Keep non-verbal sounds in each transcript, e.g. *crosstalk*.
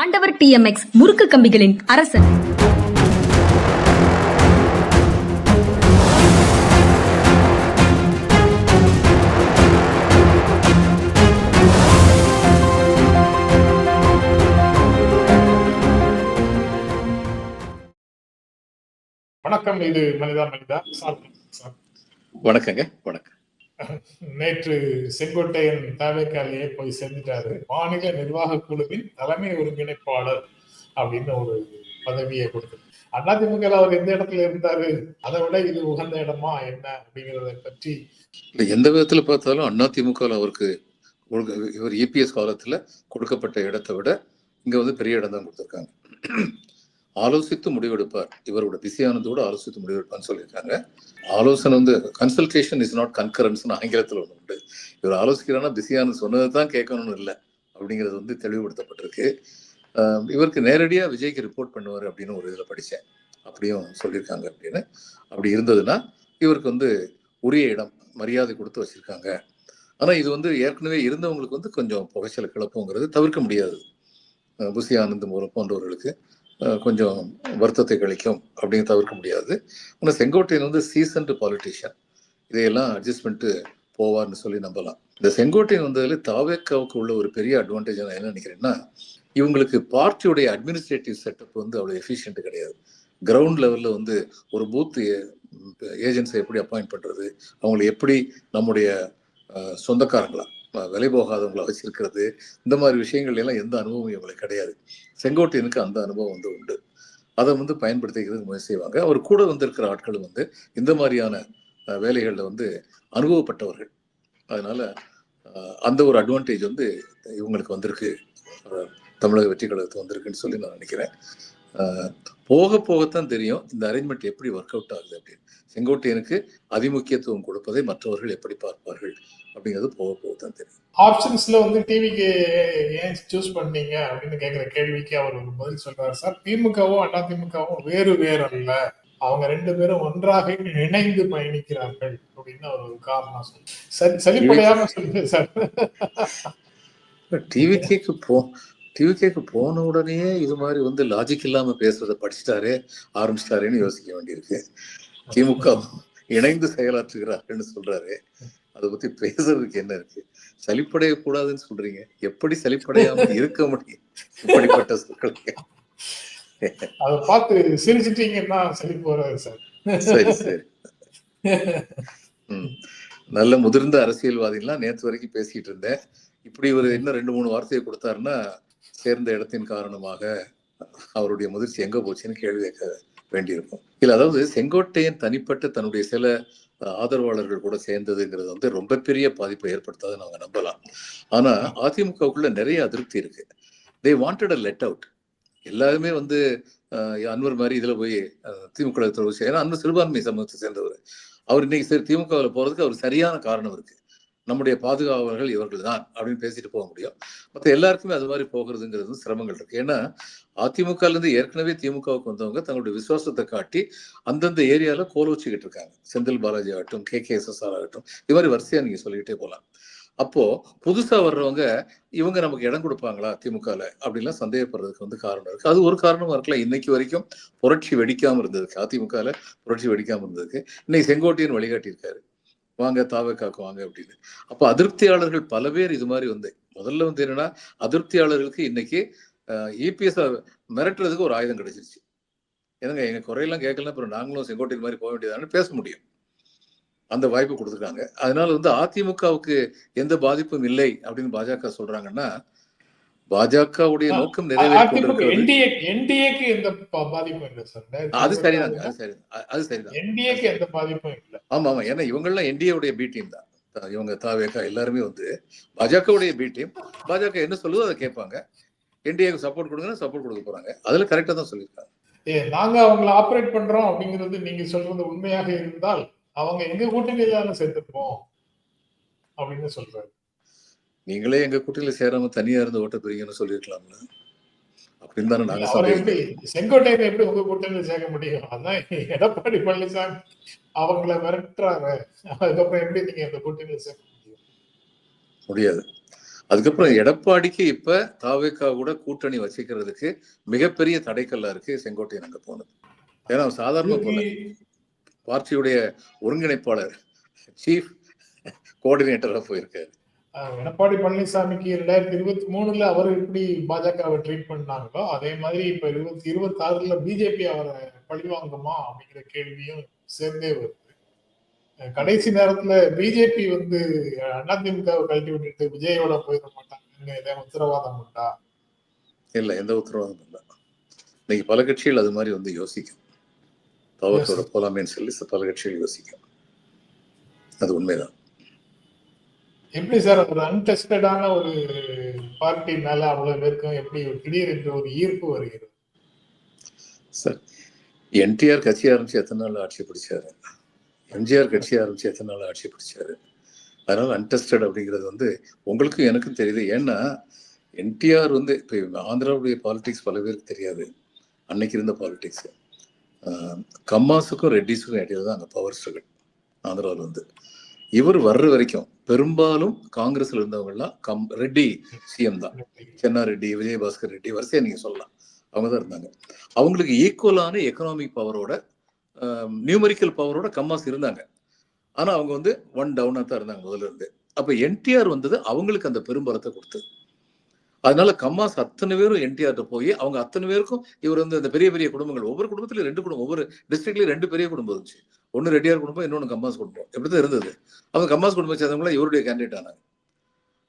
ஆண்டவர் டிஎம்எக்ஸ் முறுக்கு கம்பிகளின் அரசன். வணக்கம் இது மனிதா மனிதா. வணக்கங்க வணக்கம். நேற்று செங்கோட்டையன் தாவேக்காலேயே போய் சேர்ந்துட்டாரு. மாநில நிர்வாக குழுவின் தலைமை ஒருங்கிணைப்பாளர் அப்படின்னு ஒரு பதவியை கொடுத்து அதிமுக அவர் எந்த இடத்துல இருந்தாரு? அதை விட இது உகந்த இடமா என்ன அப்படிங்கறத பற்றி எந்த விதத்துல பார்த்தாலும் அதிமுக அவருக்கு இவர் இபிஎஸ் காலத்துல கொடுக்கப்பட்ட இடத்தை விட இங்க வந்து பெரிய இடம் தான் கொடுத்துருக்காங்க. ஆலோசித்து முடிவெடுப்பார். இவரோட திசையானதோடு ஆலோசித்து முடிவெடுப்பார்னு சொல்லியிருக்காங்க. ஆலோசனை வந்து கன்சல்டேஷன் இஸ் நாட் கன்கரன்ஸ்னு ஆங்கிலத்தில் ஒன்று உண்டு. இவர் ஆலோசிக்கிறான்னா திசையானது சொன்னது தான் கேட்கணும்னு இல்லை அப்படிங்கிறது வந்து தெளிவுபடுத்தப்பட்டிருக்கு. இவருக்கு நேரடியாக விஜய்க்கு ரிப்போர்ட் பண்ணுவார் அப்படின்னு ஒரு இதில் படித்தேன் அப்படியும் சொல்லியிருக்காங்க அப்படின்னு. அப்படி இருந்ததுன்னா இவருக்கு வந்து உரிய இடம் மரியாதை கொடுத்து வச்சிருக்காங்க. ஆனால் இது வந்து ஏற்கனவே இருந்தவங்களுக்கு வந்து கொஞ்சம் புகைச்சல கிளப்புங்கிறது தவிர்க்க முடியாது. புசி ஆனந்த் மூலம் போன்றவர்களுக்கு. கொஞ்சம் வருத்தத்தை கழிக்கும் அப்படின்னு தவிர்க்க முடியாது. ஆனால் செங்கோட்டையன் வந்து சீசன்டு பாலிட்டிஷியன் இதையெல்லாம் அட்ஜஸ்ட் பண்ணிட்டு போவார்னு சொல்லி நம்பலாம். இந்த செங்கோட்டையன் வந்ததில் தாவேக்காவுக்கு உள்ள ஒரு பெரிய அட்வான்டேஜ் நான் என்ன நினைக்கிறேன்னா இவங்களுக்கு பார்ட்டியோடைய அட்மினிஸ்ட்ரேட்டிவ் செட்டப் வந்து அவ்வளோ எஃபிஷியன்ட் கிடையாது. கிரவுண்ட் லெவலில் வந்து ஒரு பூத் ஏஜென்ட்ஸை எப்படி அப்பாயிண்ட் பண்ணுறது அவங்களை எப்படி நம்முடைய சொந்தக்காரங்களா? விலை போகாதவங்களை வச்சிருக்கிறது. இந்த மாதிரி விஷயங்கள் எல்லாம் எந்த அனுபவம் இவங்களுக்கு கிடையாது. செங்கோட்டையனுக்கு அந்த அனுபவம் வந்து உண்டு. அதை வந்து பயன்படுத்திக்கிறதுக்கு முயற்சி செய்வாங்க. அவர் கூட வந்திருக்கிற ஆட்களும் வந்து இந்த மாதிரியான வேலைகளில் வேலைகள்ல வந்து அனுபவப்பட்டவர்கள். அதனால அஹ், அந்த ஒரு அட்வான்டேஜ் வந்து இவங்களுக்கு வந்திருக்கு. தமிழக வெற்றி கழகத்துக்கு வந்திருக்குன்னு சொல்லி நான் நினைக்கிறேன். போக போகத்தான் தெரியும் இந்த அரேஞ்ச்மெண்ட் எப்படி ஒர்க் அவுட் ஆகுது அப்படின்னு. செங்கோட்டையனுக்கு அதிமுக்கியத்துவம் கொடுப்பதை மற்றவர்கள் எப்படி பார்ப்பார்கள்? அப்படிங்கிறது போக போக தான் தெரியும். ஆப்ஷன்ஸ்ல வந்து டிவிக்கு ஏன் சூஸ் பண்ணீங்க அப்படின்னு கேக்குற கேள்விக்கு அவர் ஒரு பதில் சொல்றாரு சார். திமுகவும் அதிமுகவும் வேறு வேறு அல்ல. அவங்க ரெண்டு பேரும் ஒன்றாக இணைந்து பயணிக்கிறார்கள் அப்படின்னு அவர் ஒரு காரணம் சொல்லி சரி சலிப்படையாம சொல்லுங்க சார். டிவிகேக்கு போ டிவிகேக்கு போன உடனே இது மாதிரி வந்து லாஜிக் இல்லாம பேசுறத படிச்சுட்டாரே ஆரம்பிச்சிட்டாரேன்னு யோசிக்க வேண்டியிருக்கு. *laughs* திமுக இணைந்து செயலாற்றுகிறார்கள்னு சொல்றாரு. அதை பத்தி பேசுறதுக்கு என்ன இருக்கு? சலிப்படைய கூடாதுன்னு சொல்றீங்க. எப்படி சலிப்படையாம *laughs* இருக்க முடியும்? இப்படிப்பட்ட சொற்களுக்கு அதை பார்த்து சிரிச்சிட்டீங்கன்னா சலிப்பு வராது சார். சரி சரி. நல்ல முதிர்ந்த அரசியல்வாதிகள்லாம் நேத்து வரைக்கும் பேசிட்டு இருந்தேன். இப்படி ஒரு இன்னும் ரெண்டு மூணு வார்த்தையை கொடுத்தாருன்னா சேர்ந்த இடத்தின் காரணமாக அவருடைய முதிர்ச்சி எங்க போச்சுன்னு கேள்வி கேட்க வேண்டியிருக்கும். இல்ல அதாவது செங்கோட்டையன் தனிப்பட்ட தன்னுடைய சில ஆதரவாளர்கள் கூட சேர்ந்ததுங்கிறது வந்து ரொம்ப பெரிய பாதிப்பை ஏற்படுத்தாது நாங்க நம்பலாம். ஆனா அதிமுகவுக்குள்ள நிறைய அதிருப்தி இருக்கு. They wanted a let out எல்லாருமே வந்து அன்வர் மாதிரி இதுல போய் திமுக ஏன்னா அன்வர் சிறுபான்மை சமூகத்தை சேர்ந்தவர். அவர் இன்னைக்கு சரி திமுகவில் போறதுக்கு அவர் சரியான காரணம் இருக்கு. நம்முடைய பாதுகாவலர்கள் இவர்கள் தான் அப்படின்னு பேசிட்டு போக முடியும். மற்ற எல்லாருக்குமே அது மாதிரி போகிறதுங்கிறது வந்து சிரமங்கள் இருக்கு. ஏன்னா அதிமுகல இருந்து ஏற்கனவே திமுகவுக்கு வந்தவங்க தங்களுடைய விசுவாசத்தை காட்டி அந்தந்த ஏரியால கோல வச்சுக்கிட்டு இருக்காங்க. செந்தில் பாலாஜி ஆகட்டும் K. K. S. S. R ஆகட்டும். இது மாதிரி வரிசையா நீங்க சொல்லிக்கிட்டே போகலாம். அப்போ புதுசா வர்றவங்க இவங்க நமக்கு இடம் கொடுப்பாங்களா திமுகல அப்படின்லாம் சந்தேகப்படுறதுக்கு வந்து காரணம் இருக்கு. அது ஒரு காரணமா இருக்கலாம். இன்னைக்கு வரைக்கும் புரட்சி வெடிக்காம இருந்ததுக்கு அதிமுகல புரட்சி வெடிக்காம இருந்ததுக்கு இன்னைக்கு செங்கோட்டையன் வழிகாட்டி இருக்காரு வாங்க தாவக்காக்கு வாங்க அப்படின்னு. அப்ப அதிருப்தியாளர்கள் பல பேர் இது மாதிரி வந்து. முதல்ல வந்து என்னன்னா அதிருப்தியாளர்களுக்கு இன்னைக்கு இபிஎஸ் மிரட்டுறதுக்கு ஒரு ஆயுதம் கிடைச்சிருச்சு. என்னங்க எங்க குறையெல்லாம் கேட்கலாம் அப்புறம் நாங்களும் செங்கோட்டையன் மாதிரி போக வேண்டியதானு பேச முடியும். அந்த வாய்ப்பு கொடுத்துருக்காங்க. அதனால வந்து அதிமுகவுக்கு எந்த பாதிப்பும் இல்லை அப்படின்னு பாஜக சொல்றாங்கன்னா பாஜகவுடைய நோக்கம் நிறைவேறி அதிமுக கொண்டிருக்கிறது. என்டிஏ என்டிஏக்கு எந்த பா- பாதிப்பும் இல்லை சார் அது சரிதாங்க அது சரி அது சரிதான். எந்த பாதிப்பும் ஆமா ஆமா ஏன்னா இவங்கெல்லாம் என்டிஏவுடைய பி டீம் தான். இவங்க தாவேக்கா எல்லாருமே வந்து பாஜகவுடைய பி டீம் பாஜக என்ன சொல்லுதோ அதை கேட்பாங்க. என்டிஏக்கு சப்போர்ட் கொடுங்கன்னா சப்போர்ட் கொடுக்க போறாங்க. அதுல கரெக்டா தான் சொல்லியிருக்காங்க. ஏ நாங்க அவங்கள ஆபரேட் பண்றோம் அப்படிங்கிறது நீங்க சொல்றது உண்மையாக இருந்தால் அவங்க எங்க கூட்டணியில தானே சேர்த்துப்போம் அப்படின்னு சொல்றாரு. நீங்களே எங்க கூட்டணியில சேராம தனியா இருந்து ஓட்ட பிரிங்கன்னு சொல்லியிருக்கலாம்ல. அப்படின்னு தானே நாங்க செங்கோட்டையன் எப்படி உங்க கூட்டணியில சேர்க்க முடியும்? அதான் எடப்பாடி பழனிசாமி அவங்கள மிரட்டுறாரு அதுக்கப்புறம் எப்படி நீங்க இந்த கூட்டணியில சேர்க்க முடியும்? முடியாது. அதுக்கப்புறம் எடப்பாடிக்கு இப்ப தாவேக்கா கூட கூட்டணி வச்சுக்கிறதுக்கு மிகப்பெரிய தடைக்கல்லா இருக்கு செங்கோட்டையன் அங்க போனது. ஏன்னா சாதாரண போல பார்ட்டியுடைய ஒருங்கிணைப்பாளர் சீஃப் கோஆர்டினேட்டரா போயிருக்காரு. எடப்பாடி பழனிசாமிக்கு ரெண்டாயிரத்தி இருபத்தி மூணுல அவர் எப்படி பாஜகவை ட்ரீட் பண்ணாங்களோ அதே மாதிரி இப்ப இருபத்தி இருபத்தி ஆறுல பிஜேபி அவரை பழிவாங்குமா அப்படிங்கிற கேள்வியும் சேர்ந்தே வருது. கடைசி நேரத்துல பிஜேபி வந்து அதிமுகவை கழட்டி விட்டுட்டு விஜயோட போயிட மாட்டாங்கன்னு ஏதாவது உத்தரவாதம் உண்டா? இல்ல எந்த உத்தரவாதமும் இல்லை. இன்னைக்கு பல கட்சிகள் அது மாதிரி வந்து யோசிக்கும். தவத்தோட போலாமேன்னு சொல்லி பல கட்சிகள் யோசிக்கும். அது உண்மைதான். எப்படி சார் ஒரு அன்டெஸ்டடான ஒரு பார்ட்டி மேல அவ்வளவு பேருக்கும் எப்படி ஒரு திடீரென்று ஒரு ஈர்ப்பு வருகிறது? சார் என்டிஆர் கட்சி ஆரம்பிச்சு எத்தனை நாள் ஆட்சி பிடிச்சாரு? எம்ஜிஆர் கட்சி ஆரம்பிச்சு எத்தனை நாள் ஆட்சி பிடிச்சாரு? அதனால அன்டெஸ்டட் அப்படிங்கிறது வந்து உங்களுக்கும் எனக்கும் தெரியுது. ஏன்னா என்டிஆர் வந்து இப்போ ஆந்திராவுடைய பாலிடிக்ஸ் பல பேருக்கு தெரியாது. அன்னைக்கு இருந்த பாலிடிக்ஸ் கம்மாஸுக்கும் ரெட்டிஸுக்கும் இடையில தான் அங்கே பவர் ஸ்ட்ரகிள் ஆந்திராவில் வந்து. இவர் வர்ற வரைக்கும் பெரும்பாலும் காங்கிரஸ்ல இருந்தவங்கலாம் கம் ரெட்டி சிஎம் தான். சென்னா ரெட்டி விஜயபாஸ்கர் ரெட்டி வரிசையா நீங்க சொல்லலாம். அவங்க தான் இருந்தாங்க. அவங்களுக்கு ஈக்குவலான எக்கனாமிக் பவரோட நியூமரிக்கல் பவரோட கம்மாஸ் இருந்தாங்க. ஆனா அவங்க வந்து ஒன் டவுனா தான் இருந்தாங்க முதல்ல இருந்து. அப்ப என்டிஆர் வந்தது அவங்களுக்கு அந்த பெரும்பலத்தை கொடுத்தது அதனால கம்மாஸ் அத்தனை பேரும் என்டிஆர்ட்ட போய் அவங்க அத்தனை பேருக்கும் இவர் வந்து அந்த பெரிய பெரிய குடும்பங்கள் ஒவ்வொரு குடும்பத்திலயும் ரெண்டு குடும்பம் ஒவ்வொரு டிஸ்ட்ரிக்ட்லயும் ரெண்டு பெரிய குடும்பம் இருந்துச்சு. ஒன்று ரெட்டியார் குடும்பம் இன்னொன்று கம்மாஸ் குடும்பம் இப்படிதான் இருந்தது. அவங்க கம்மாஸ் குடும்பம் சேர்ந்தவங்களா இவருடைய கேண்டிடேட் ஆனாங்க.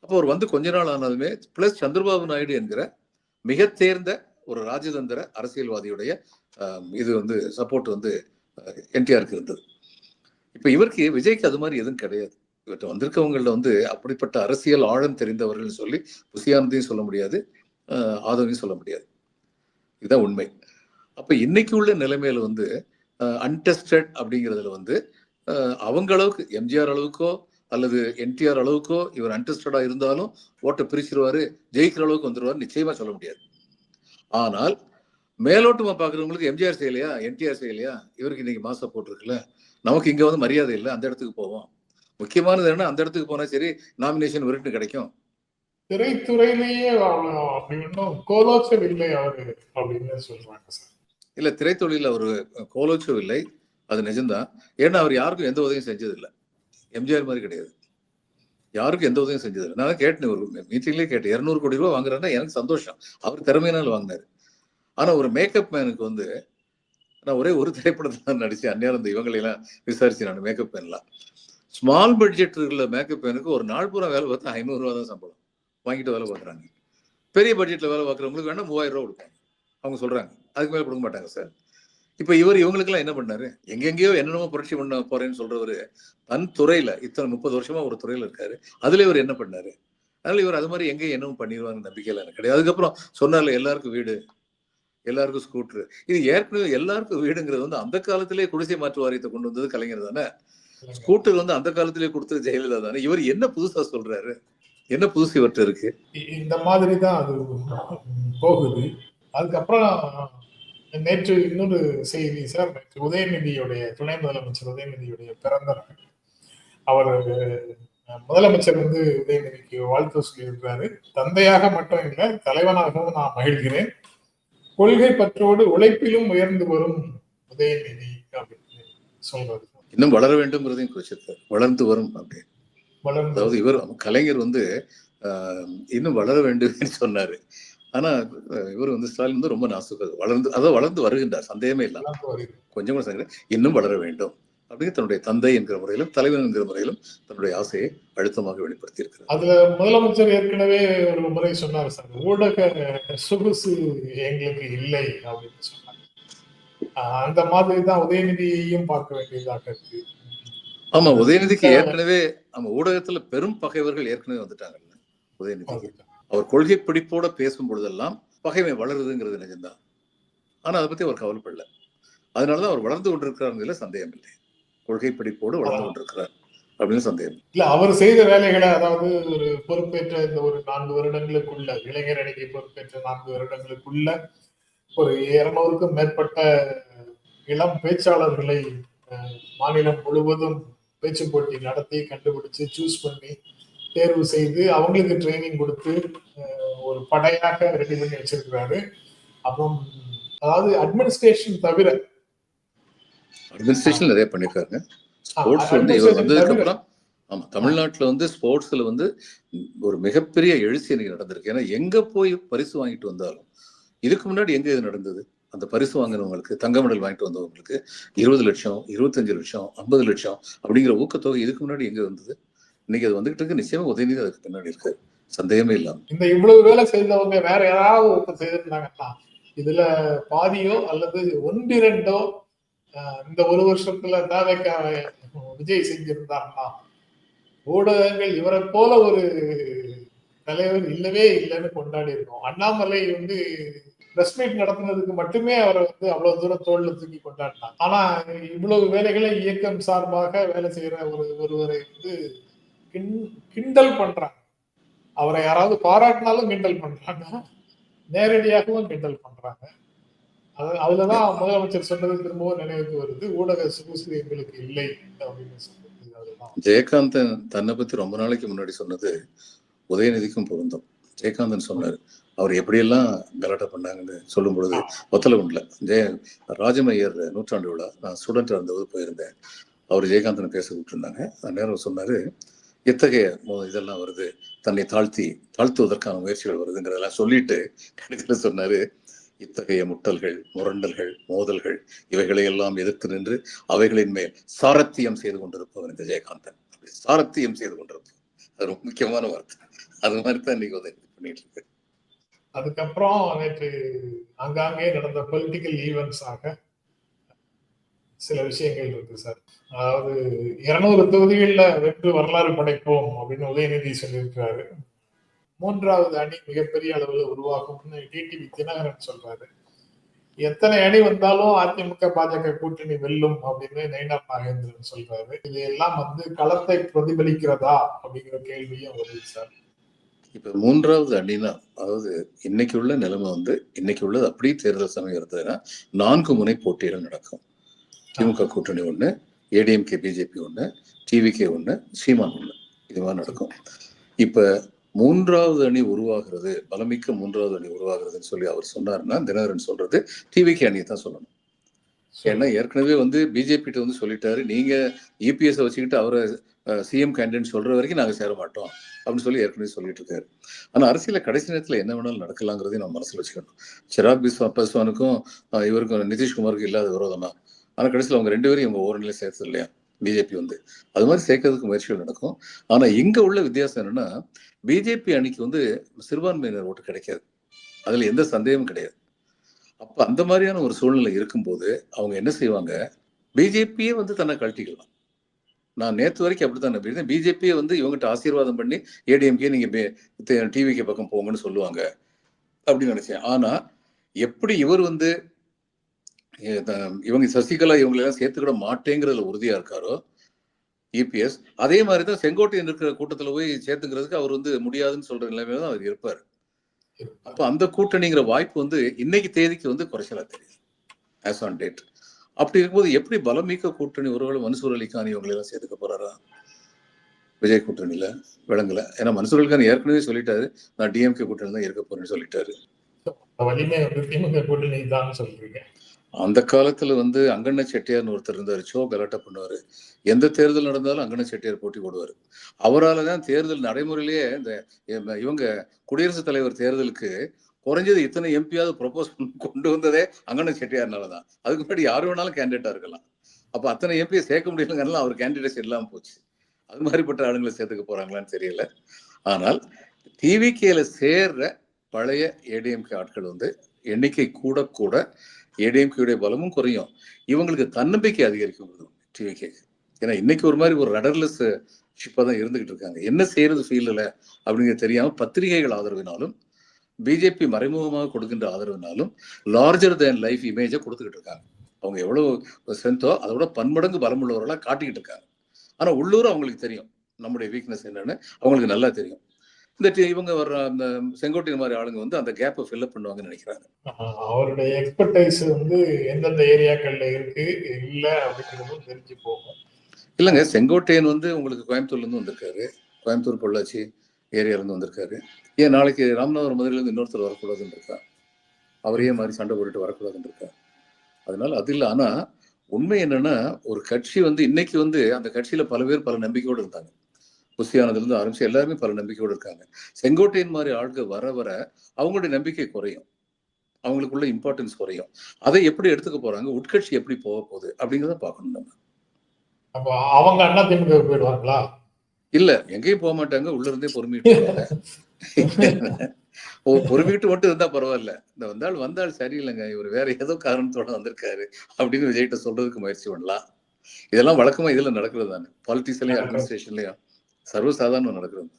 அப்போ அவர் வந்து கொஞ்ச நாள் ஆனதுமே பிளஸ் சந்திரபாபு நாயுடு என்கிற மிக தேர்ந்த ஒரு ராஜதந்திர அரசியல்வாதியுடைய இது வந்து சப்போர்ட் வந்து என்டிஆருக்கு இருந்தது. இப்போ இவருக்கு விஜய்க்கு அது மாதிரி எதுவும் கிடையாது. இவர்கிட்ட வந்திருக்கவங்களில் வந்து அப்படிப்பட்ட அரசியல் ஆழம் தெரிந்தவர்கள் சொல்லி புசியானதையும் சொல்ல முடியாது ஆதவையும் சொல்ல முடியாது. இதுதான் உண்மை. அப்போ இன்னைக்கு உள்ள நிலைமையில வந்து அன்டெஸ்டட் அப்படிங்கிறதுல வந்து அவங்க அளவுக்கு எம்ஜிஆர் அளவுக்கோ அல்லது என்டிஆர் அளவுக்கோ இவர் அன்டெஸ்டடாக இருந்தாலும் ஓட்டை பிரிச்சிருவாரு ஜெயிக்கிற அளவுக்கு வந்துருவாரு நிச்சயமா சொல்ல முடியாது. ஆனால் மேலோட்டமா பாக்குறவங்களுக்கு எம்ஜிஆர் செய்யலையா என்டிஆர் செய்யலையா இவருக்கு இன்னைக்கு மாச போட்டிருக்குல்ல நமக்கு இங்க வந்து மரியாதை இல்லை அந்த இடத்துக்கு போவோம். முக்கியமானது என்ன அந்த இடத்துக்கு போனா சரி நாமினேஷன் விருட்டு கிடைக்கும். திரைத்துறையிலேயே அப்படி ஒன்றும் கோலோச்சல் இல்லை அவரு அப்படின்னு சொல்றாங்க சார். இல்லை திரைத்தொழிலில் அவர் கோலோச்சும் இல்லை. அது நிஜம்தான். ஏன்னா அவர் யாருக்கும் எந்த உதவியும் செஞ்சதில்லை. எம்ஜிஆர் மாதிரி கிடையாது. யாருக்கும் எந்த உதவியும் செஞ்சதில்லை. நான் கேட்டேன் ஒரு மீட்டிங்லேயே கேட்டேன். இரநூறு கோடி ரூபா வாங்குறாருன்னா எனக்கு சந்தோஷம். அவர் திறமையினால் வாங்கினாரு. ஆனால் ஒரு மேக்கப் மேனுக்கு வந்து நான் ஒரே ஒரு திரைப்படத்தில் தான் நடித்தேன் அந்நேரம் இந்த இவங்களையெல்லாம் விசாரிச்சு நான் மேக்கப் மேன்லாம் ஸ்மால் பட்ஜெட் இருக்கிற மேக்கப் மேனுக்கு ஒரு நாள் பூரா வேலை பார்த்தா ஐநூறு ரூபா தான் சம்பளம். வாங்கிட்டு வேலை பார்க்குறாங்க. பெரிய பட்ஜெட்டில் வேலை பார்க்குறவங்களுக்கு வேணால் மூவாயிரம் ரூபா கொடுப்பாங்க. அவங்க சொல்கிறாங்க அதுக்கு மேல கொடுக்க மாட்டாங்க சார். இப்ப இவர் இவங்களுக்கெல்லாம் என்ன பண்ணாரு? எங்கெங்கேயோ என்னென்னமோ புரட்சி பண்ண போறேன்னு சொல்றவரு தன் துறையில இத்தனை முப்பது வருஷமா ஒரு துறையில இருக்காரு. அதுல இவர் என்ன பண்ணாரு? அதனால இவர் அது மாதிரி எங்கேயும் என்னவும் பண்ணிடுவாங்க நம்பிக்கையில எனக்கு கிடையாது. அதுக்கப்புறம் சொன்னார்ல எல்லாருக்கும் வீடு எல்லாருக்கும் ஸ்கூட்டர் இது ஏற்கனவே எல்லாருக்கும் வீடுங்கிறது வந்து அந்த காலத்திலேயே குடிசை மாற்று வாரியத்தை கொண்டு வந்தது கலைஞர் தானே? ஸ்கூட்டர் வந்து அந்த காலத்திலேயே கொடுத்தது ஜெயலலிதா தானே? இவர் என்ன புதுசா சொல்றாரு? என்ன புதுசு இவர்கிட்ட இருக்கு? இந்த மாதிரி தான் அது போகுது. அதுக்கப்புறம் நேற்று இன்னொரு செய்தி சார் நேற்று உதயநிதியுடைய துணை முதலமைச்சர் உதயநிதியுடைய பிறந்த நாள். அவர் முதலமைச்சர் வந்து உதயநிதிக்கு வாழ்த்து சொல்லியிருக்கிறாரு. தந்தையாக மட்டும் இல்லை தலைவனாகவும் நான் மகிழ்கிறேன். கொள்கை பற்றோடு உழைப்பிலும் உயர்ந்து வரும் உதயநிதி அப்படின்னு சொல்றாரு. இன்னும் வளர வேண்டும்ங்கிறதையும் குறிச்சிருக்காரு. வளர்ந்து வரும் அப்படி. வளர்ந்து அதாவது இவர் கலைஞர் வந்து இன்னும் வளர வேண்டும் சொன்னாரு. ஆனா இவர் வந்து ஸ்டாலின் வந்து ரொம்ப நாசுக்காது வளர்ந்து அதாவது வளர்ந்து வருகின்றார். சந்தேகமே இல்லை கொஞ்சம் கூட சந்தேகம். இன்னும் வளர வேண்டும். அப்படின்னு தன்னுடைய தந்தை என்கிற முறையிலும் தலைவன் என்கிற முறையிலும் தன்னுடைய ஆசையை அழுத்தமாக வெளிப்படுத்தி இருக்கிறார் அதுல முதலமைச்சர் ஏற்கனவே ஒரு முறை சொன்னார் சார் ஊடக சொகுசு எங்களுக்கு இல்லை அப்படின்னு சொன்னாங்க ஆஹ் அந்த மாதிரி தான் உதயநிதியையும் பார்க்க வேண்டியதாக இருக்கு. ஆமா உதயநிதிக்கு ஏற்கனவே ஆமா ஊடகத்துல பெரும் பகைவர்கள் ஏற்கனவே வந்துட்டாங்கல்ல உதயநிதிக்கு. அவர் கொள்கை பிடிப்போட பேசும் பொழுதெல்லாம் பகைமை வளருதுங்கிறது நிஜம்தான். ஆனால் அதை பத்தி அவர் கவலைப்படல. அதனாலதான் அவர் வளர்ந்து கொண்டிருக்கிறாருங்கிறதுல சந்தேகம் இல்லை. கொள்கை பிடிப்போடு வளர்ந்து கொண்டிருக்கிறார் அப்படின்னு சந்தேகம் இல்லை. இல்ல அவர் செய்த வேலைகளை அதாவது ஒரு பொறுப்பேற்ற இந்த ஒரு நான்கு வருடங்களுக்குள்ள இளைஞர் அணிக்கு பொறுப்பேற்ற நான்கு வருடங்களுக்குள்ள ஒரு இருநூறுக்கும் மேற்பட்ட இளம் பேச்சாளர்களை மாநிலம் முழுவதும் பேச்சு போட்டி நடத்தி கண்டுபிடிச்சு சூஸ் பண்ணி தேர்வு செய்து அவங்களுக்கு ட்ரைனிங் கொடுத்து ஒரு படையாக ரெடி பண்ணி வச்சிருக்கிறாரு. அப்புறம் அதாவது அட்மினிஸ்ட்ரேஷன் தவிர அட்மினிஸ்ட்ரேஷன் நிறைய பண்ணிருக்காருங்க ஸ்போர்ட்ஸ் வந்து இவர் வந்ததுக்கு அப்புறம் ஆமா தமிழ்நாட்டுல வந்து ஸ்போர்ட்ஸ்ல வந்து ஒரு மிகப்பெரிய எழுச்சி எனக்கு நடந்திருக்கு. ஏன்னா எங்க போய் பரிசு வாங்கிட்டு வந்தாலும் இதுக்கு முன்னாடி எங்க இது நடந்தது? அந்த பரிசு வாங்கினவங்களுக்கு தங்க மெடல் வாங்கிட்டு வந்தவங்களுக்கு இருபது லட்சம் இருபத்தஞ்சு லட்சம் ஐம்பது லட்சம் அப்படிங்கிற ஊக்கத்தொகை இதுக்கு முன்னாடி எங்க வந்தது? இன்னைக்கு அது வந்துகிட்டு இருக்கு. நிச்சயமா உதயநிதி அதுக்கு பின்னாடி இருக்கு. சந்தேகமே இல்லாம. இந்த இவ்வளவு வேலை செய்தவங்க வேற யாராவது ஒருத்தர் செய்திருந்தாங்கன்னா இதுல பாதியோ அல்லது ஒன்றிரண்டோ இந்த ஒரு வருஷத்துல தாவேக்கா விஜய் செஞ்சிருந்தாருன்னா ஊடகங்கள் இவரை போல ஒரு தலைவர் இல்லவே இல்லைன்னு கொண்டாடி இருக்கோம். அண்ணாமலை வந்து பிரஸ் மீட் நடத்துனதுக்கு மட்டுமே அவரை வந்து அவ்வளவு தூரம் தோல்ல தூக்கி கொண்டாடினார். ஆனா இவ்வளவு வேலைகளை இயக்கம் சார்பாக வேலை செய்யற ஒரு ஒருவரை வந்து கிண்டல் பண்றாங்க. அவரை யாராவது பாராட்டினாலும் கிண்டல் பண்றாங்க. நேரடியாகவும் கிண்டல் பண்றாங்க. அது அதுலதான் முதலமைச்சர் சொன்னது திரும்பவும் நினைவுக்கு வருது. ஊடக சுகுசு எங்களுக்கு இல்லை அப்படின்னு சொல்றது ஜெயகாந்தன் தன்னை பத்தி ரொம்ப நாளைக்கு முன்னாடி சொன்னது உதயநிதிக்கும் பொருந்தும். ஜெயகாந்தன் சொன்னார் அவர் எப்படியெல்லாம் கலாட்டா பண்ணாங்கன்னு சொல்லும் பொழுது ஒத்தலகுண்டில் ஜெய ராஜமையர் நூற்றாண்டு விழா நான் ஸ்டூடெண்ட் இருந்தபோது போயிருந்தேன். அவர் ஜெயகாந்தன் பேச விட்டுருந்தாங்க. அந்த நேரம் சொன்னார் எத்தகைய இதெல்லாம் வருது? தன்னை தாழ்த்தி தாழ்த்துவதற்கான முயற்சிகள் வருதுங்கிறதெல்லாம் சொல்லிட்டு கடைசியில் சொன்னாரு. இத்தகைய முட்டல்கள் முரண்டல்கள் மோதல்கள் இவைகளை எல்லாம் எதிர்த்து நின்று அவைகளின் மேல் சாரத்தியம் செய்து கொண்டிருப்பவர் இந்த ஜெயகாந்தன். அப்படி சாரத்தியம் செய்து கொண்டிருப்பவர் அது ரொம்ப முக்கியமான வார்த்தை. அது மாதிரி தான் இன்னைக்கு வந்து பண்ணிட்டு இருக்கு. அதுக்கப்புறம் நேற்று ஆங்காங்கே நடந்த பொலிட்டிக்கல் ஈவெண்ட்ஸாக சில விஷயங்கள் இருக்கு சார் அதாவது இருநூறு தொகுதிகளில் வென்று வரலாறு படைப்போம் அப்படின்னு உதயநிதி சொல்லியிருக்கிறாரு. மூன்றாவது அணி மிகப்பெரிய அளவில் உருவாகும்னு டிடிவி தினகரன் சொல்றாரு. எத்தனை அணி வந்தாலும் அதிமுக பாஜக கூட்டணி வெல்லும் அப்படின்னு நயினார் நாகேந்திரன் சொல்றாரு. இது எல்லாம் வந்து களத்தை பிரதிபலிக்கிறதா அப்படிங்கிற கேள்வியும் வருது சார் இப்ப மூன்றாவது அணினா அதாவது இன்னைக்கு உள்ள நிலைமை வந்து இன்னைக்கு உள்ளது அப்படியே தேர்தல் சமயம் இருந்ததுன்னா நான்கு முனை போட்டிகள் நடக்கும். திமுக கூட்டணி ஒண்ணு ஏடிஎம்கே பிஜேபி ஒன்று டிவிகே ஒன்று சீமான் ஒண்ணு. இது மாதிரி நடக்கும். இப்ப மூன்றாவது அணி உருவாகிறது பலமிக்க மூன்றாவது அணி உருவாகிறதுன்னு சொல்லி அவர் சொன்னாருன்னா தினகரன் சொல்றது டிவிகே அணியை தான் சொல்லணும். ஏன்னா ஏற்கனவே வந்து பிஜேபிகிட்ட வந்து சொல்லிட்டாரு நீங்க இபிஎஸ் வச்சுக்கிட்டு அவரை சிஎம் கேண்டிடேட் சொல்ற வரைக்கும் நாங்க சேர மாட்டோம் அப்படின்னு சொல்லி ஏற்கனவே சொல்லிட்டு இருக்காரு. ஆனா அரசியல கடைசி நேரத்துல என்ன வேணாலும் நடக்கலாங்கிறதையும் நம்ம மனசுல வச்சுக்கணும். சிராக் பிஸ்வா பஸ்வானுக்கும் இவருக்கும் நிதிஷ்குமாருக்கும் இல்லாத விரோதம்? ஆனால் கடைசியில் அவங்க ரெண்டு பேரும் இவங்க ஓரநிலை சேர்த்து இல்லையா? பிஜேபி வந்து. அது மாதிரி சேர்க்கறதுக்கு முயற்சிகள் நடக்கும். ஆனால் இங்கே உள்ள வித்தியாசம் என்னென்னா பிஜேபி அணிக்கு வந்து சிறுபான்மையினர் ஓட்டு கிடைக்காது. அதில் எந்த சந்தேகமும் கிடையாது. அப்போ அந்த மாதிரியான ஒரு சூழ்நிலை இருக்கும்போது அவங்க என்ன செய்வாங்க? பிஜேபியே வந்து தன்னை கழட்டிக்கலாம். நான் நேற்று வரைக்கும் அப்படித்தான் நம்பியிருந்தேன் பிஜேபியை வந்து இவங்ககிட்ட ஆசீர்வாதம் பண்ணி ஏடிஎம்கே நீங்கள் டிவிக்கு பக்கம் போங்கன்னு சொல்லுவாங்க. அப்படின்னு நினைச்சேன். ஆனால் எப்படி இவர் வந்து இவங்க சசிகலா இவங்களெல்லாம் சேர்த்துக்கிட மாட்டேங்கிறதுல உறுதியா இருக்காரோ? இபிஎஸ் அதே மாதிரி தான் செங்கோட்டையன் இருக்கிற கூட்டத்துல போய் சேர்த்துக்கிறதுக்கு அவர் வந்து முடியாதுன்னு சொல்ற நிலைமையில தான் அவர் இருப்பார். அப்ப அந்த கூட்டணிங்கிற வாய்ப்பு வந்து இன்னைக்கு தேதிக்கு வந்து குறைச்சலா தெரியுது. ஆஸ் ஆன் டேட் அப்படி இருக்கும்போது எப்படி பலமிக்க கூட்டணி ஒருவேளை மன்சூர் அலிகான் இவங்களெல்லாம் சேர்த்துக்க போறாரா? விஜய் கூட்டணியில விளங்கல ஏன்னா மன்சூர் அலிகான் ஏற்கனவே சொல்லிட்டாரு நான் டிஎம்கே கூட்டணி தான் இருக்க போறேன்னு சொல்லிட்டாரு. வலிமை திமுக கூட்டணி தான் சொல்றீங்க. அந்த காலத்துல வந்து அங்கண்ண செட்டியார்னு ஒருத்தர் இருந்தாரு சோ கலாட்டா பண்ணுவாரு. எந்த தேர்தல் நடந்தாலும் அங்கண்ண செட்டியார் போட்டி போடுவாரு. அவராலதான் தேர்தல் நடைமுறையிலேயே இந்த இவ- இவங்க குடியரசுத் தலைவர் தேர்தலுக்கு குறைஞ்சது இத்தனை எம்பியாவது ப்ரொபோஸ் கொண்டு வந்ததே அங்கண்ண செட்டியார்னால தான் அதுக்கு முன்னாடி யார் வேணாலும் கேண்டிடேட்டா இருக்கலாம். அப்ப அத்தனை எம்பியை சேர்க்க முடியலங்கிறனால அவர் கேண்டிடேட்ஸ் இல்லாம போச்சு. அது மாதிரிப்பட்ட ஆளுங்களை சேர்த்துக்க போறாங்களான்னு தெரியல. ஆனால் டிவிகேல சேர்ற பழைய ஏடிஎம்கே ஆட்கள் வந்து எண்ணிக்கை கூட கூட ஏடிஎம்கேயுடைய பலமும் குறையும். இவங்களுக்கு தன்னம்பிக்கை அதிகரிக்கும் டிவிகே ஏன்னா இன்னைக்கு ஒரு மாதிரி ஒரு ரடர்லெஸ் ஷிப்பாக தான் இருந்துகிட்டு இருக்காங்க. என்ன செய்யறது ஃபீல்டில் அப்படிங்கிறது தெரியாமல் பத்திரிகைகள் ஆதரவினாலும் பிஜேபி மறைமுகமாக கொடுக்கின்ற ஆதரவினாலும் லார்ஜர் தேன் லைஃப் இமேஜை கொடுத்துக்கிட்டு இருக்காங்க. அவங்க எவ்வளோ ஸ்ட்ரென்த்தோ அதை விட பன்மடங்கு பலம் காட்டிக்கிட்டு இருக்காங்க. ஆனால் உள்ளூர் அவங்களுக்கு தெரியும். நம்முடைய வீக்னஸ் என்னன்னு அவங்களுக்கு நல்லா தெரியும். இந்த இவங்க வர்ற அந்த செங்கோட்டையன் மாதிரி ஆளுங்க வந்து அந்த கேப்பை ஃபில்அப் பண்ணுவாங்கன்னு நினைக்கிறாங்க அவருடைய எக்ஸ்பர்டைஸ் வந்து எந்தெந்த ஏரியாக்கள்ல இருக்கு இல்ல அப்படிங்கிறதும் தெரிஞ்சு போகும். இல்லைங்க செங்கோட்டையன் வந்து உங்களுக்கு கோயம்புத்தூர்ல இருந்து வந்திருக்காரு. கோயம்புத்தூர் பொள்ளாச்சி ஏரியாலேருந்து வந்திருக்காரு. ஏன் நாளைக்கு ராமநாதபுரம் மதுரையிலேருந்து இன்னொருத்தர் வரக்கூடாதுன்னு இருக்கா அவரையே மாதிரி சண்டை போட்டுட்டு வரக்கூடாதுன்னு இருக்கா அதனால அது இல்லை ஆனால் உண்மை என்னன்னா ஒரு கட்சி வந்து இன்னைக்கு வந்து அந்த கட்சியில பல பேர் பல நம்பிக்கையோடு இருந்தாங்க. புசியானதுலேருந்து ஆரம்பிச்சு எல்லாருமே பல நம்பிக்கையோடு இருக்காங்க. செங்கோட்டையன் மாதிரி ஆட்கள் வர வர அவங்களுடைய நம்பிக்கை குறையும். அவங்களுக்குள்ள இம்பார்ட்டன்ஸ் குறையும். அதை எப்படி எடுத்துக்க போறாங்க? உட்கட்சி எப்படி போக போகுது? அப்படிங்கிறத பார்க்கணும் நம்ம. அப்போ அவங்க அண்ணா திமுக போயிடுவாங்களா? இல்ல எங்கேயும் போக மாட்டாங்க. உள்ள இருந்தே இருப்பாங்க. ஓ பொறுமிட்டு மட்டும் இருந்தா பரவாயில்ல. இந்த வந்தாள் வந்தாள் சரியில்லைங்க. இவர் வேற ஏதோ காரணத்தோட வந்திருக்காரு அப்படின்னு விஜய்கிட்ட சொல்றதுக்கு முயற்சி பண்ணலாம். இதெல்லாம் வழக்கமா இதுல நடக்கிறது தானே. பாலிட்டிக்ஸ்லயும் அட்மினிஸ்ட்ரேஷன்லயும் சர்வசாதாரணம் நடக்கிறது.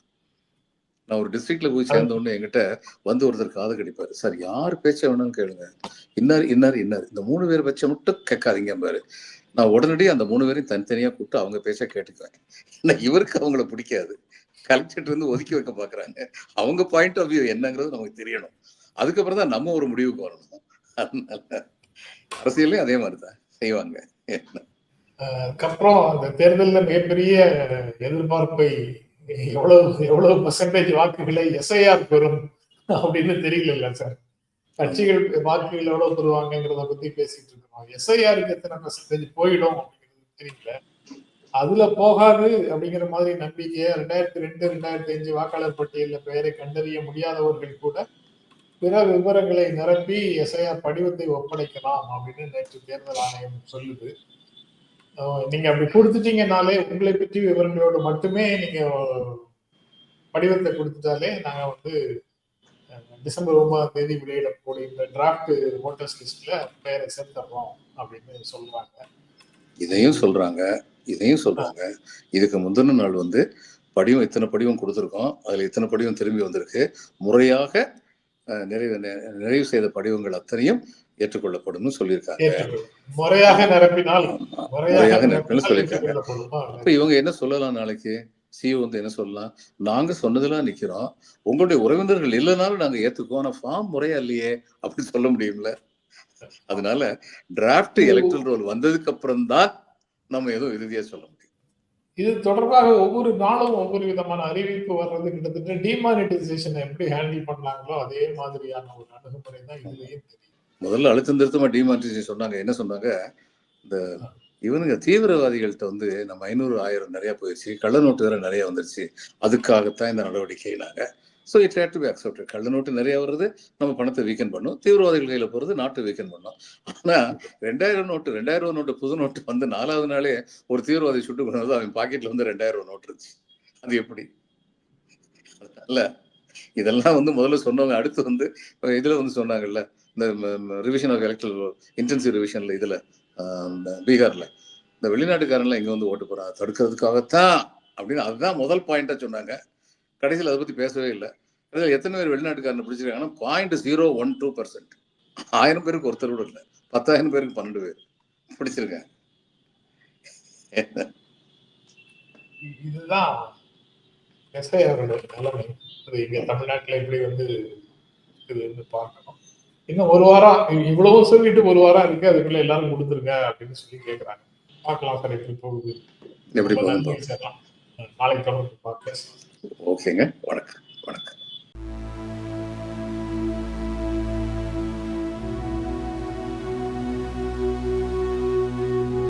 நான் ஒரு டிஸ்ட்ரிக்ட்ல போய் சேர்ந்த உடனே என்கிட்ட வந்து ஒருத்தர் காது கடிப்பாரு. சார் யார் பேச்ச வேணும்னு கேளுங்க. இன்னார் இன்னார் இன்னார். இந்த மூணு பேர் பேச்ச மட்டும் கேட்காதீங்க பாரு. நான் உடனடியே அந்த மூணு பேரையும் தனித்தனியா கூப்பிட்டு அவங்க பேச்ச கேட்டுக்குவேன். ஏன்னா இவருக்கு அவங்கள பிடிக்காது. கலெக்டர் இருந்து ஒதுக்கி வைக்க பாக்குறாங்க. அவங்க பாயிண்ட் ஆஃப் வியூ என்னங்கிறது நமக்கு தெரியணும். அதுக்கப்புறம் தான் நம்ம ஒரு முடிவுக்கு வரணும். அதனால அரசியலையும் அதே மாதிரிதான். செய்வாங்க. அதுக்கப்புறம் அந்த தேர்தலில் மிகப்பெரிய எதிர்பார்ப்பை எவ்வளவு எவ்வளவு பர்சன்டேஜ் வாக்குகளை எஸ்ஐஆர் பெறும் அப்படின்னு தெரியல சார். கட்சிகள் வாக்குகள் எவ்வளவு பெறுவாங்கிறத பத்தி பேசிட்டு இருக்கோம். எஸ்ஐஆருக்கு எத்தனை பர்சன்டேஜ் போயிடும் அப்படிங்கிறது தெரியல. அதுல போகாது அப்படிங்கிற மாதிரி நம்பிக்கையை ரெண்டாயிரத்தி ரெண்டு ரெண்டாயிரத்தி அஞ்சு வாக்காளர் பட்டியலில் பெயரை கண்டறிய முடியாதவர்கள் கூட பிற விவரங்களை நிரப்பி எஸ்ஐஆர் படிவத்தை ஒப்படைக்கலாம் அப்படின்னு நேற்று தேர்தல் ஆணையம் சொல்லுது. நீங்க அப்படி கொடுத்துட்டீங்கனாலே உங்களை பற்றி விவரங்களோடு மட்டுமே நீங்க படிவத்தை கொடுத்துட்டாலே நாங்க வந்து டிசம்பர் ஒன்பதாம் தேதி வெளியிடக்கூடிய இந்த டிராஃப்ட் ஓட்டர்ஸ் லிஸ்ட்ல பெயரை சேர்த்துறோம் அப்படின்னு சொல்றாங்க. இதையும் சொல்றாங்க இதையும் சொல்றாங்க. இதுக்கு முந்தின நாள் வந்து படிவம் இத்தனை படிவம் கொடுத்துருக்கோம். அதுல இத்தனை படிவம் திரும்பி வந்திருக்கு. முறையாக நிறைவு நிறைவு செய்த படிவங்கள் அத்தனையும் ஏற்றுக்கொள்ளப்படும்னு சொல்லியிருக்காங்க. முறையாக நிரப்பினால். முறையாக நிரப்பினால் சொல்லியிருக்காங்க? அப்ப இவங்க என்ன சொல்லலாம் நாளைக்கு? சிஓ வந்து என்ன சொல்லலாம்? நாங்க சொன்னதெல்லாம் நிக்கிறோம். உங்களுடைய உறவினர்கள் இல்லைனாலும் நாங்க ஏத்துக்குவோம். ஆனா ஃபார்ம் முறையா இல்லையே அப்படி சொல்ல முடியும்ல? அதனால டிராஃப்ட் எலக்ட்ரல் ரோல் வந்ததுக்கு அப்புறம் தான் நம்ம எதுவும் இறுதியா சொல்ல முடியும். இது தொடர்பாக ஒவ்வொரு நாளும் ஒவ்வொரு விதமான அறிவிப்பு வர்றது கிட்டத்தட்ட டிமானிட்டைசேஷன் எப்படி ஹேண்டில் பண்ணாங்களோ அதே மாதிரியான ஒரு அணுகுமுறை தான் இதுலயும் தெரியும். முதல்ல அழுத்தம் திருத்தமா டிமானிட்டைசேஷன் சொன்னாங்க. என்ன சொன்னாங்க? இந்த இவனுங்க தீவிரவாதிகள்கிட்ட வந்து நம்ம ஐநூறு ஆயிரம் நிறைய போயிடுச்சு கள்ள நோட்டு வேற நிறைய வந்துருச்சு. அதுக்காகத்தான் இந்த நடவடிக்கை நாங்கள் so it had to be accepted கள்ள நோட்டு நிறைய வருது. நம்ம பணத்தை வீக்கெண்ட் பண்ணும். தீவிரவாதிகள் கையில் போறது நாட்டை வீக்கன் பண்ணும். ஆனா ரெண்டாயிரம் நோட்டு ரெண்டாயிரம் ரூபா நோட்டு புது நோட்டு வந்து நாலாவது நாளே ஒரு தீவிரவாதி சுட்டு கொண்டு அவன் பாக்கெட்ல வந்து ரெண்டாயிரம் ரூபா நோட்டு இருந்துச்சு. அது எப்படி? அதனால இதெல்லாம் வந்து முதல்ல சொன்னவங்க அடுத்து வந்து இதில் இதுல வந்து சொன்னாங்கல்ல இந்த ரிவிஷன் ஆஃப் எலக்ட்ரல் இன்டென்சிவ் ரிவிஷன்ல இதுல. இந்த பீகாரில். இந்த வெளிநாட்டுக்காரன்லாம் இங்கே வந்து ஓட்டு போறாங்க தடுக்கிறதுக்காகத்தான் அப்படின்னு அதுதான் முதல் பாயிண்ட்டாக சொன்னாங்க. கடைசியில் அதை பற்றி பேசவே இல்லை. அதில் எத்தனை பேர் வெளிநாட்டுக்காரனை பிடிச்சிருக்காங்கன்னா point zero one two percent ஆயிரம் பேருக்கு ஒருத்தர் கூட இல்லை. பத்தாயிரம் பேருக்கு பன்னெண்டு பேர் பிடிச்சிருக்காங்க. இதுதான் எஸ்ஐ எஸ்ஐஆரோட நிலைமை. அது இங்க தமிழ்நாட்டுல எப்படி வந்து இருக்குதுன்னு பார்க்கணும். இன்னும் ஒரு வாரம் இ- இவ்வளவும் சொல்லிட்டு ஒரு வாரம் இருக்கு அதுக்குள்ள எல்லாரும் கொடுத்துருங்க அப்படின்னு சொல்லி கேக்குறாங்க. பார்க்கலாம் சார் எப்படி போகுது? எப்படி நாளைக்கு தொடர்ந்து பார்க்கலாம். ஓகேங்க. வணக்கம்.